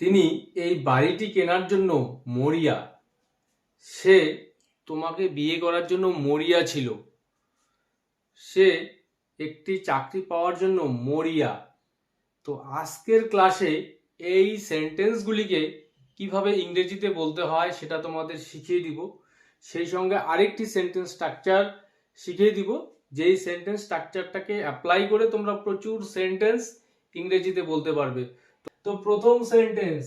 তিনি এই বাড়িটি কেনার জন্য মরিয়া। সে তোমাকে বিয়ে করার জন্য মরিয়া ছিল। সে একটি চাকরি পাওয়ার জন্য মরিয়া। তো আজকের ক্লাসে এই সেন্টেন্সগুলিকে কীভাবে ইংরেজিতে বলতে হয় সেটা তোমাদের শিখিয়ে দিব। সেই সঙ্গে আরেকটি সেন্টেন্স স্ট্রাকচার শিখিয়ে দিব। যেই সেন্টেন্স স্ট্রাকচারটাকে অ্যাপ্লাই করে তোমরা প্রচুর সেন্টেন্স ইংরেজিতে বলতে পারবে। তো প্রথম সেন্টেন্স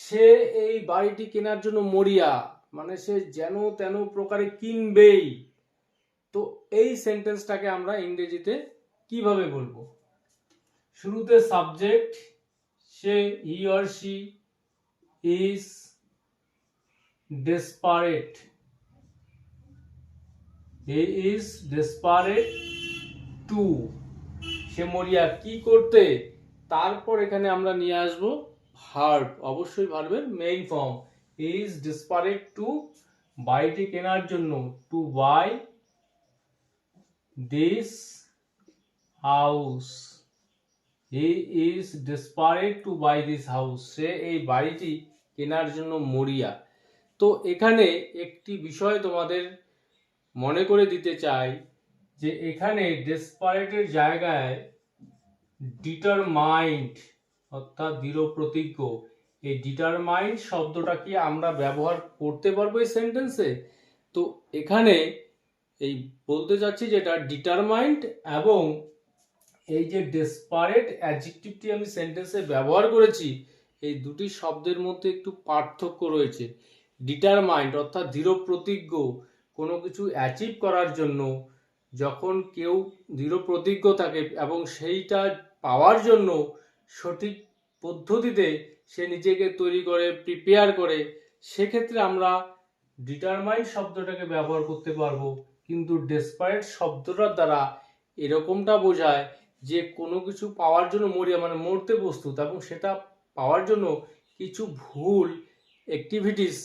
সে এই বাড়িটি কেনার জন্য মরিয়া মানে সে যেন তেন প্রকারে কিনবেই। তো এই সেন্টেন্সটাকে আমরা ইংরেজিতে কীভাবে বলব? শুরুতে subject say he or she is desperate he is desperate to সে মরিয়া কি করতে? তারপর এখানে আমরা নিয়ে আসব ভার্ব অবশ্যই ভার্বের main form is desperate to বাড়িটি কেনার জন্য to buy this house he is desperate to buy this house সে এই বাড়িটি কেনার জন্য মরিয়া। তো এখানে একটি বিষয় তোমাদের মনে করে দিতে চাই যে এখানে ডেসপারেটের জায়গায় ডিটারমাইন্ড অর্থাৎ দৃঢ় প্রতিজ্ঞ। এই ডিটারমাইন্ড শব্দটা কি আমরা ব্যবহার করতে পারব এই সেন্টেন্সে তো এখানে এই বলতে চাচ্ছি যেটা ডিটারমাইন্ড এবং এই যে ডেসপারেট অ্যাডজেক্টিভটি আমি সেন্টেন্সে ব্যবহার করেছি, এই দুটি শব্দের মধ্যে একটু পার্থক্য রয়েছে। ডিটারমাইন্ড অর্থাৎ দৃঢ় প্রতিজ্ঞ, কোনো কিছু অ্যাচিভ করার জন্য যখন কেউ দৃঢ় প্রতিজ্ঞ থাকে এবং সেইটা পাওয়ার জন্য সঠিক পদ্ধতিতে সে নিজেকে তৈরি করে প্রিপেয়ার করে, সেক্ষেত্রে আমরা ডিটারমাইন শব্দটাকে ব্যবহার করতে পারব। কিন্তু ডেসপারেট শব্দটার দ্বারা এরকমটা বোঝায় যে কোনো কিছু পাওয়ার জন্য মরিয়া মানে মরতে প্রস্তুত এবং সেটা পাওয়ার জন্য কিছু ভুল অ্যাক্টিভিটিস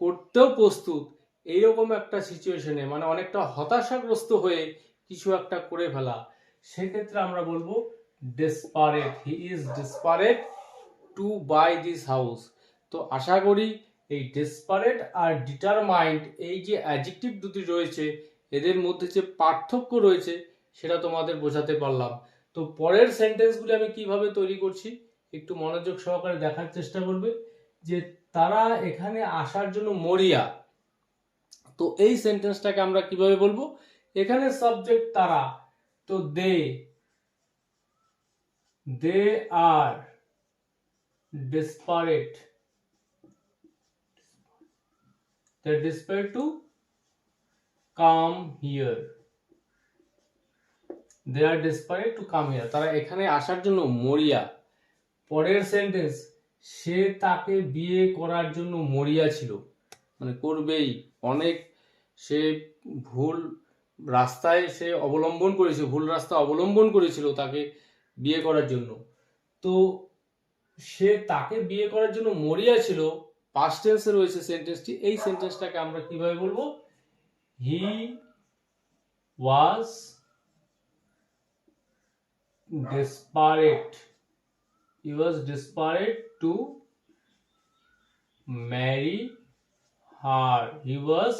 করতেও প্রস্তুত। এইরকম একটা সিচুয়েশনে মানে অনেকটা হতাশাগ্রস্ত হয়ে কিছু একটা করে ফেলা। সেক্ষেত্রে আমরা বলব desperate he is desperate to buy this house তো আশা করি এই ডেসপারেট আর ডিটারমাইন্ড এই যে অ্যাডজেক্টিভ দুটি রয়েছে, এদের মধ্যে যে পার্থক্য রয়েছে, সেটা তোমাদের বোঝাতে পারলাম। তো পরের সেন্টেন্সগুলি আমি কীভাবে তৈরি করছি, একটু মনোযোগ সহকারে দেখার চেষ্টা করবে যে তারা এখানে আসার জন্য মরিয়া। তো এই সেন্টেন্সটাকে আমরা কীভাবে বলব? এখানে সাবজেক্ট তারা, তো they they R desperate they're desperate to come here. They are desperate to come here. তারা এখানে আসার জন্য মরিয়া। পরের সেন্টেন্স সে তাকে বিয়ে করার জন্য মরিয়া ছিল। মানে করবেই। অনেক সে ভুল রাস্তায় সে অবলম্বন করেছে, ভুল রাস্তা অবলম্বন করেছিল তাকে বিয়ে করার জন্য। তো সে তাকে বিয়ে করার জন্য মরিয়া ছিল পাস্ট টেন্সে রয়েছে সেন্টেন্সটি এই সেন্টেন্সটাকে আমরা কীভাবে বলব? He was desperate he was desperate to marry her he was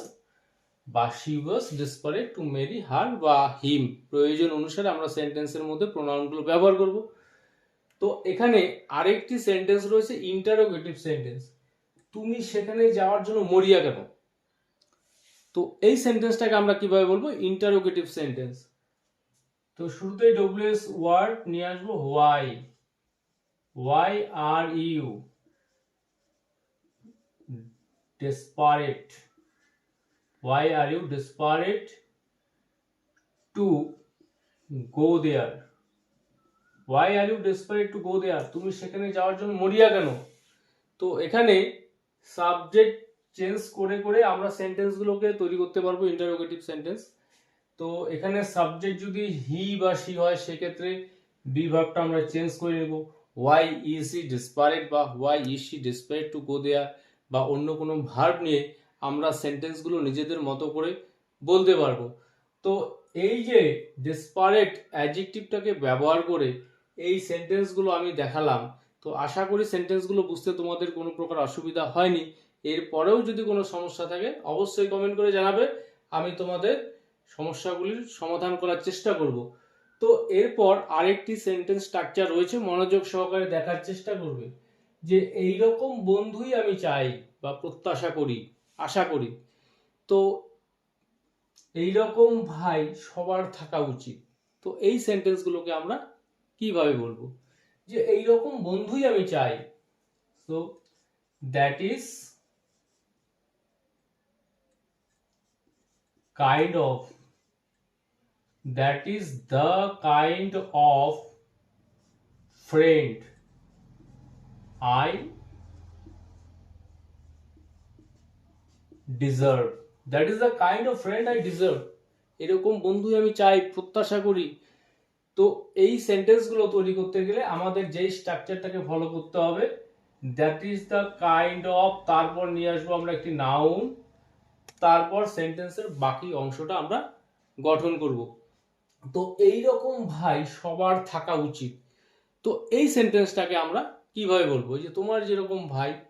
বা she was desperate to marry her বা হিম প্রয়োজন অনুসারে আমরা সেন্টেন্সের মধ্যে প্রোনাউনগুলো ব্যবহার করব। তো এখানে আরেকটি সেন্টেন্স রয়েছে ইন্টারোগেটিভ সেন্টেন্স তুমি সেখানে যাওয়ার জন্য মরিয়া কেন? তো এই সেন্টেন্সটাকে আমরা কীভাবে বলব? ইন্টারোগেটিভ সেন্টেন্স তো শুরুতেই ডব্লিউএস ওয়ার্ড নিয়ে আসব why why are you desperate why are you desperate to go there why are you desperate to go there তুমি সেখানে যাওয়ার জন্য মরিয়া কেন? তো এখানে সাবজেক্ট চেঞ্জ করে করে আমরা সেন্টেন্সগুলোকে তৈরি করতে পারব ইন্টারোগেটিভ সেন্টেন্স তো এখানে সাবজেক্ট যদি হি বা শি হয়, সেক্ষেত্রে বি ভার্বটা আমরা চেঞ্জ করে নেব। ওয়াই ইজ হি ডেসপারেট বা why is she desperate to go there বা অন্য কোনো ভার্ব নিয়ে আমরা সেন্টেন্সগুলো নিজেদের মতো করে বলতে পারব। তো এই যে ডেসপারেট অ্যাডজেক্টিভটাকে ব্যবহার করে এই সেন্টেন্সগুলো আমি দেখালাম, তো আশা করি সেন্টেন্সগুলো বুঝতে তোমাদের কোনো প্রকার অসুবিধা হয়নি। এরপরেও যদি কোনো সমস্যা থাকে, অবশ্যই কমেন্ট করে জানাবে। আমি তোমাদের সমস্যাগুলির সমাধান করার চেষ্টা করব। তো এরপর আরেকটি সেন্টেন্স স্ট্রাকচার রয়েছে, মনোযোগ সহকারে দেখার চেষ্টা করবে। যে এই রকম বন্ধুই আমি চাই বা প্রত্যাশা করি, আশা করি। তো এই রকম ভাই সবার থাকা উচিত। তো এই সেন্টেন্সগুলোকে আমরা কীভাবে বলব? যে এই রকম বন্ধুই আমি চাই। তো that is kind of, that is the kind of friend I deserve. That is the kind of friend I deserve. এরকম বন্ধু আমি চাই, প্রত্যাশা করি। তো এই সেন্টেন্সগুলো তৈরি করতে গেলে আমাদের যেই স্ট্রাকচারটাকে ফলো করতে হবে that is the kind of তারপর নিয়ে আসব আমরা একটি নাউন তারপর সেন্টেন্সের বাকি অংশটা আমরা গঠন করব। তো এই রকম ভাই সবার থাকা উচিত। তো এই সেন্টেন্সটাকে আমরা কীভাবে বলব? যে তোমার যেরকম ভাই,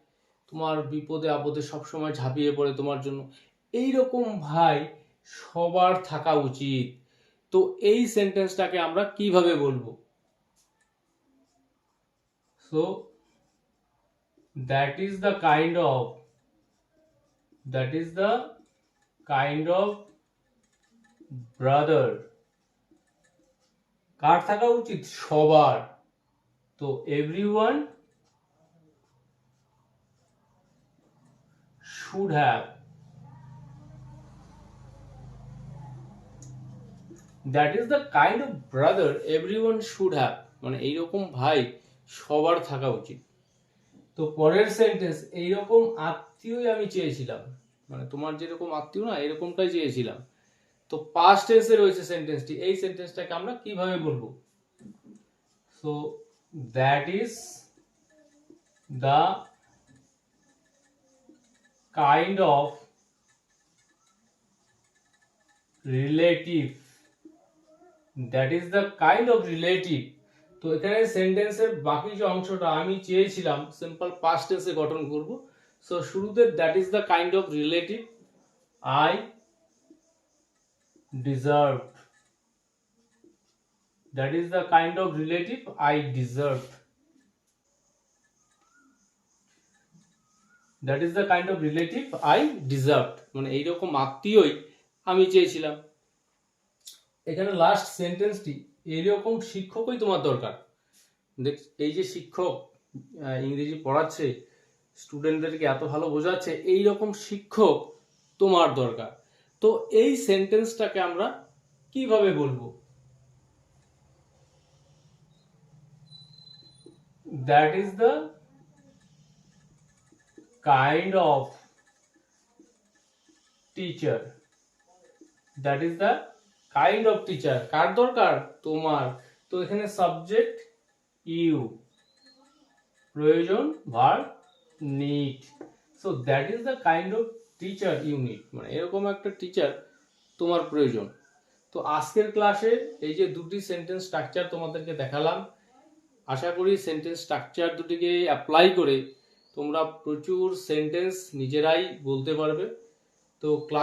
তোমার বিপদে আপদে সবসময় ঝাঁপিয়ে পড়ে তোমার জন্য এই রকম ভাই সবার থাকা উচিত। তো এই সেন্টেন্সটাকে আমরা কীভাবে বলব? So that is the kind of that is the kind of brother কার থাকা উচিত? সবার। তো everyone should have that is the kind of brother everyone should have মানে এইরকম ভাই সবার থাকা উচিত। তো পরের সেন্টেন্স এইরকম আত্মীয়ই আমি চেয়েছিলাম। মানে তোমার যেরকম আত্মীয় না, এরকমটাই চেয়েছিলাম। তো পাস্ট টেন্সে রয়েছে সেন্টেন্সটি এই সেন্টেন্সটাকে আমরা কীভাবে বলব? So that is the kind of relative that is the kind of relative তো এখানে সেন্টেন্সের বাকি যে অংশটা আমি চেয়েছিলাম সিম্পল পাস্ট টেন্সে গঠন করব। সো শুরুতে that is the kind of relative I deserve that is the kind of relative I deserve that is the kind of relative I deserve মানে এইরকম আত্মীয়ই আমি চেয়েছিলাম। এখানে লাস্ট সেন্টেন্সটি এইরকম শিক্ষকই তোমার দরকার। দেখ, এই যে শিক্ষক ইংরেজি পড়াচ্ছে স্টুডেন্টদেরকে এত ভালো বোঝাচ্ছে এই রকম শিক্ষক তোমার দরকার। তো এই সেন্টেন্সটাকে আমরা কীভাবে বলব? That is the kind of teacher that is the kind of teacher কার দরকার? তোমার। তো এখানে সাবজেক্ট ইউ প্রয়োজন verb need so that is the kind of teacher you need মানে এরকম একটা টিচার তোমার প্রয়োজন। তো আজকের ক্লাসে এই যে দুটি সেন্টেন্স স্ট্রাকচার তোমাদেরকে দেখালাম। আশা করি সেন্টেন্স স্ট্রাকচার দুটিকে অ্যাপ্লাই করে তোমরা প্রচুর সেন্টেন্স নিজেরাই বলতে পারবে। তো ক্লাস